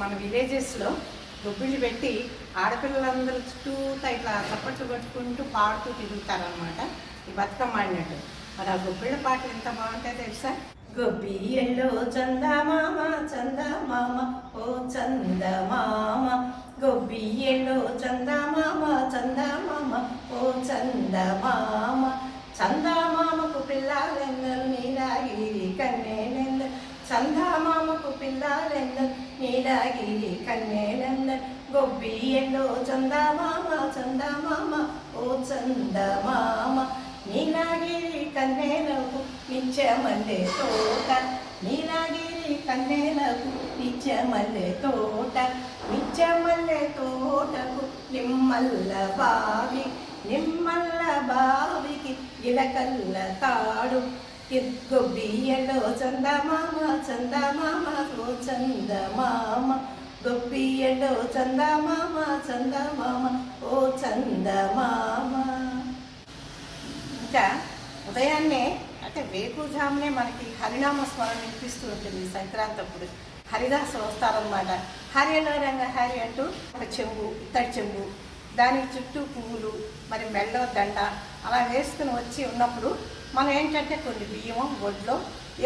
మన విలేజెస్లో గొబ్బిళ్ళు పెట్టి ఆడపిల్లలందరూ చుట్టూతా ఇట్లా చప్పట్లు కొట్టుకుంటూ పాడుతూ తిరుగుతారనమాట ఈ బతుకమ్మ ఆడినట్టు. మరి ఆ గొబ్బిళ్ళ పాటలు ఎంత బాగుంటాయో తెలుసా? గొబ్బియ్యలో చందమామ చందమామ ఓ చందమామ. గొబ్బియ్యలో చందమామ చందమామ ఓ చందమామ. చందమామకు పిల్లాలెందరు నీలాగిరి కన్నేలెందరు చందమామకు పిల్లాలెందరు నీలాగిరి కన్నేలెందరు గొబ్బియ్యలో చందమామ చందమామ ఓ చందమామ నీలాగిరి కన్నేలకు నిత్యమల్లె తోట నీలాగిరి కన్నేలకు నిత్యమల్లె తోట నిత్యమల్లె తోటకు నిమ్మల్ల బావి నిమ్మల్ల బావికి ఇలకల్ల తాడు గొబ్బియ్యలో చందమామ చందమామ ఓ చందమామ. గొబ్బియ్యలో చందమామ చందమామ ఓ చందమామ. ఇంకా ఉదయాన్నే అంటే వేకుజామునే మనకి హరినామ స్మరణ వినిపిస్తూ ఉంటుంది సంక్రాంతి అప్పుడు హరిదాసు వస్తారనమాట హరిలో రంగ హరి అంటూ ఒక చెంబు ఇత్తడి చెంబు. దాని చుట్టూ పువ్వులు మరి మెల్లో దండ అలా వేసుకుని వచ్చి ఉన్నప్పుడు మనం ఏంటంటే కొన్ని బియ్యం వడ్లు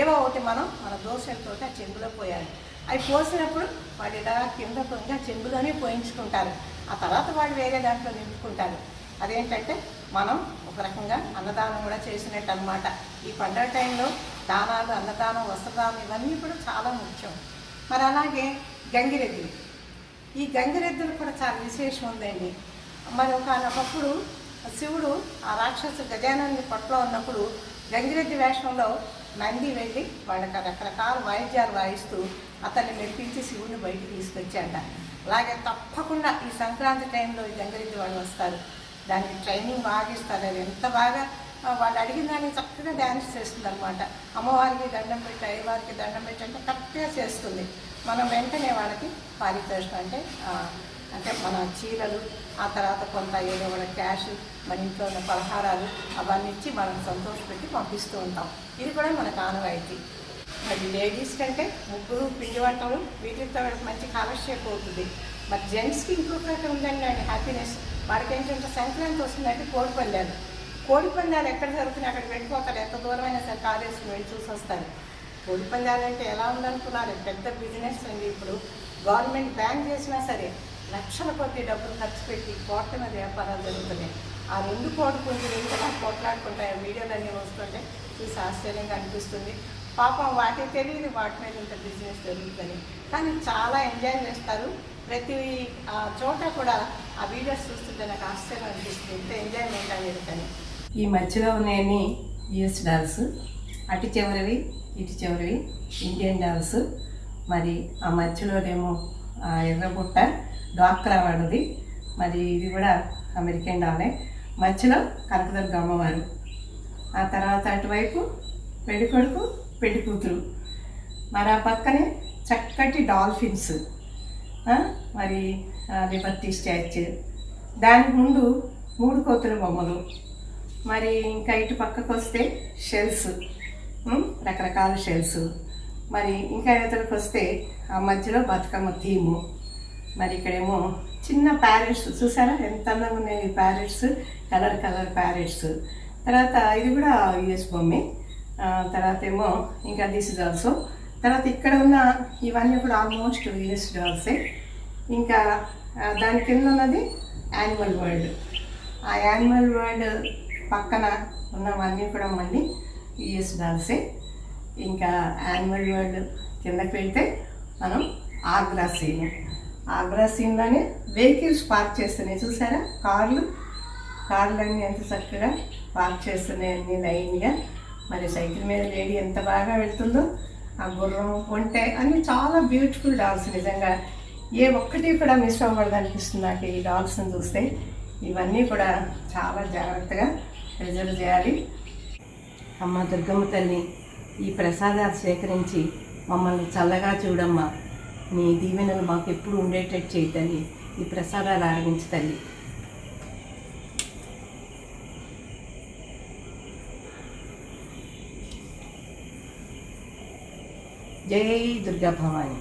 ఏవో ఒకటి మనం మన దోశలతో ఆ చెంబులో పోయాలి. అవి పోసినప్పుడు వాళ్ళు ఇలా కింద పొంగా చెంబులోనే పోయించుకుంటారు. ఆ తర్వాత వాళ్ళు వేరే దాంట్లో నింపుకుంటారు. అదేంటంటే మనం ఒక రకంగా అన్నదానం కూడా చేసినట్టు అనమాట ఈ పండుగ టైంలో దానాలు అన్నదానం వస్త్రదానం ఇవన్నీ కూడా చాలా ముఖ్యం. మరి అలాగే గంగిరెద్దులు. ఈ గంగిరెద్దులు కూడా చాలా విశేషం ఉందండి. మరి ఒకప్పుడు శివుడు ఆ రాక్షసు గజానాన్ని పట్లో ఉన్నప్పుడు గంగిరెద్ది వేషంలో నంది వెళ్ళి వాళ్ళకి రకరకాల వాయిద్యాలు వాయిస్తూ అతన్ని మెప్పించి శివుడిని బయటికి తీసుకొచ్చాడ అలాగే తప్పకుండా ఈ సంక్రాంతి టైంలో ఈ గంగిరెద్ది వాళ్ళు వస్తారు. దానికి ట్రైనింగ్ బాగా ఇస్తారు అది ఎంత బాగా వాళ్ళు అడిగిన దాన్ని చక్కగా డ్యాన్స్ చేస్తుంది అనమాట అమ్మవారికి దండం పెట్టి అయ్యవారికి దండం పెట్టి అంటే కరెక్ట్గా చేస్తుంది. మనం వెంటనే వాళ్ళకి పారితోషికం అంటే అంటే మన చీరలు ఆ తర్వాత కొంత ఏదో వాళ్ళ క్యాష్ మన ఇంట్లో ఉన్న పలహారాలు అవన్నీ ఇచ్చి మనం సంతోషపెట్టి పంపిస్తూ ఉంటాం. ఇది కూడా మనకు ఆనవాయితీ మరి లేడీస్ కంటే ముగ్గురు పిండి వంటలు వీటితో మంచి కాలక్షేప్ అవుతుంది. మరి జెంట్స్కి ఇంకొకటి ఉందండి అండి హ్యాపీనెస్. వాడికి ఏంటంటే సంక్రాంతి వస్తుందంటే కోడి పందాలు. కోడి పందాలు ఎక్కడ జరుగుతున్నాయి? అక్కడ వెళ్ళిపోతారు ఎంత దూరమైనా సరే కారు వేసుకుని వెళ్ళి చూసి వస్తారు. కోడి పందాలు అంటే ఎలా ఉందనుకున్నారు? పెద్ద బిజినెస్ అండి ఇప్పుడు. గవర్నమెంట్ బ్యాన్ చేసినా సరే లక్షల కొద్ది డబ్బులు ఖర్చు పెట్టి కోట్ల మీద వ్యాపారాలు జరుగుతున్నాయి. ఆ రెండు కోడి పుంజులు ఇంకా కొట్లాడుకుంటాయి వీడియోలన్నీ వస్తుంటే చూసి ఆశ్చర్యంగా అనిపిస్తుంది. పాపం వాటి తెలియదు వాటి మీద ఇంత బిజినెస్ జరుగుతుంది. కానీ చాలా ఎంజాయ్ చేస్తారు. ప్రతి ఆ, చోట కూడా ఆ వీడియోస్ చూస్తుంటే నాకు ఆశ్చర్యం అనిపిస్తుంది. ఇంత ఎంజాయ్మెంట్ అనేది కానీ ఈ మధ్యలో ఉన్నాయని యుఎస్ డాల్స్ అటు చివరివి ఇటు చివరివి ఇండియన్ డాల్స్ మరి ఆ మధ్యలోనేమో ఆ ఎర్రబుట్ట. డాక్టర్ వాడిది మరి ఇది కూడా అమెరికన్ డాలే. మధ్యలో కనకదుర్గ అమ్మవారు. ఆ తర్వాత అటువైపు పెళ్ళి కొడుకు పెళ్ళి కూతురు. మరి ఆ పక్కనే చక్కటి డాల్ఫిన్స్. మరి లిబర్టీ స్టాచ్యూ. దానికి ముందు మూడు కోతుల బొమ్మలు. మరి ఇంకా ఇటు పక్కకు వస్తే షెల్స్ రకరకాల షెల్స్. మరి ఇంకా ఇతరులకు వస్తే ఆ మధ్యలో బతుకమ్మ థీము. మరి ఇక్కడేమో చిన్న ప్యారెట్స్ చూసారా? ఎంత అందంగా ఉన్నాయి ప్యారెట్స్ కలర్ కలర్ ప్యారెట్స్ తర్వాత ఇది కూడా యుఎస్ బొమ్మే. తర్వాత ఏమో ఇంకా దిస్ ఇస్ ఆల్సో తర్వాత ఇక్కడ ఉన్న ఇవన్నీ కూడా ఆల్మోస్ట్ యుఎస్ డాల్సే ఇంకా దాని కింద ఉన్నది యానిమల్ వరల్డ్ ఆ యానిమల్ వరల్డ్ పక్కన ఉన్నవన్నీ కూడా మళ్ళీ యుఎస్ డాల్సే ఇంకా యానిమల్ వరల్డ్ కిందకి వెళ్తే మనం ఆగ్రా సీన్ ఆగ్రా సీన్లోనే వెహికల్స్ పార్క్ చేస్తున్నాయి. చూసారా? కార్లు. కార్లన్నీ ఎంత చక్కగా పార్క్ చేస్తున్నాయి అన్ని లైన్గా. మరి సైకిల్ మీద లేడీ ఎంత బాగా వెళ్తుందో ఆ గుర్రం ఒంటె అన్ని చాలా బ్యూటిఫుల్ డాల్స్. నిజంగా ఏ ఒక్కటి కూడా మిస్ అవ్వకూడదు అనిపిస్తుంది నాకు ఈ డాల్స్ని చూస్తే. ఇవన్నీ కూడా చాలా జాగ్రత్తగా ప్రిజర్వ్ చేయాలి. అమ్మ దుర్గమ్మ తల్లి ఈ ప్రసాదాలు సేకరించి మమ్మల్ని చల్లగా చూడమ్మా. నీ దీవెనలు మాకు ఎప్పుడు ఉండేటట్టు చేయి తల్లి. ఈ ప్రసాదాలు ఆరగించు తల్లి. జై దుర్గా భవాని.